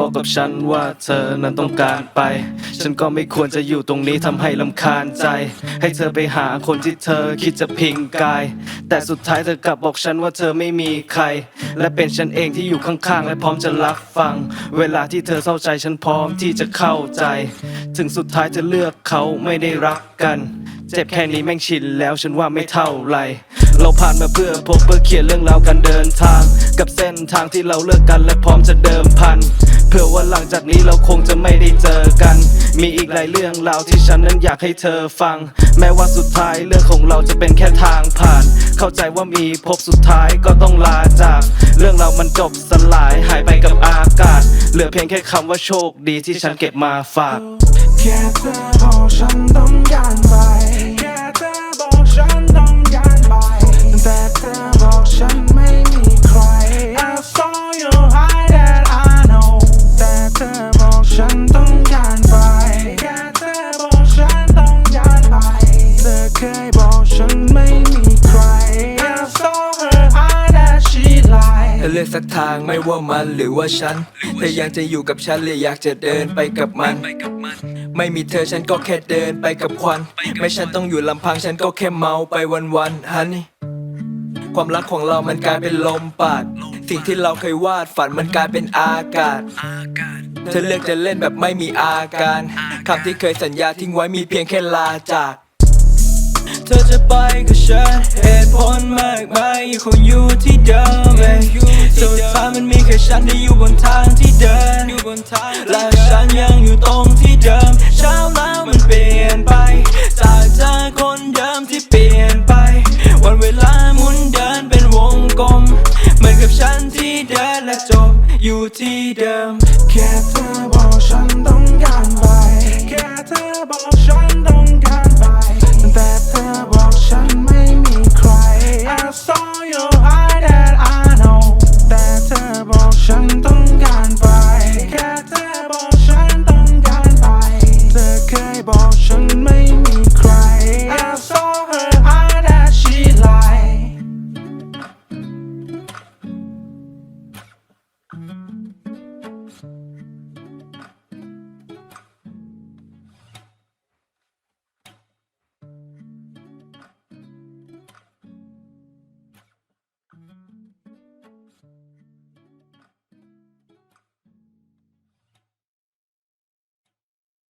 บอกกับฉันว่าเธอนั้นต้องการไป ฉันก็ไม่ควรจะอยู่ตรงนี้ทำให้ลำคาญใจ ให้เธอไปหาคนที่เธอคิดจะพิงกาย แต่สุดท้ายเธอกลับบอกฉันว่าเธอไม่มีใคร และเป็นฉันเองที่อยู่ข้างๆ และพร้อมจะรับฟัง เวลาที่เธอเศร้าใจฉันพร้อมที่จะเข้าใจ ถึงสุดท้ายเธอเลือกเขาไม่ได้รักกัน เจ็บแค่นี้แม่งชินแล้วฉันว่าไม่เท่าไร เราผ่านมาเพื่อพบเพื่อเขียนเรื่องราวการเดินทาง กับเส้นทางที่เราเลิกกันและพร้อมจะเดิมพัน เพื่อว่าหลังจากนี้เราคงจะไม่ได้เจอกัน มีอีกหลายเรื่องราวที่ฉันนั้นอยากให้เธอฟัง แม้ว่าสุดท้ายเรื่องของเราจะเป็นแค่ทางผ่าน เข้าใจว่ามีพบสุดท้ายก็ต้องลาจาก เรื่องเราวมันจบสลายหายไปกับอากาศ เหลือเพียงแค่คำว่าโชคดีที่ฉันเก็บมาฝากแค่เธอบอฉันต้อง ลือกสักทางไม่ว่ามันหรือว่าฉันเธอยังจะอยู่กับฉันหรืออยากจะเดินไปกับมัน ไม่มีเธอฉันก็แค่เดินไปกับควัน ไม่ฉันต้องอยู่ลำพังฉันก็แค่เมาไปวันๆฮันนี่ความรักของเรามันกลายเป็นลมปาด สิ่งที่เราเคยวาดฝันมันกลายเป็นอากาศ เธอเลือกจะเล่นแบบไม่มีอาการคำที่เคยสัญญาทิ้งไว้มีเพียงแค่ลาจาก เธอจะไปกับฉันเหตุผลมากมายยังคงอยู่ที่เดิมเอง สุดท้ายมันมีแค่ฉันที่อยู่บนทางที่เดินและฉันยังอยู่ตรงที่เดิม เช้าแล้วมันเปลี่ยนไป จากเธอคนเดิมที่เปลี่ยนไป วันเวลาหมุนเดินเป็นวงกลม เหมือนกับฉันที่เดินและจบอยู่ที่เดิม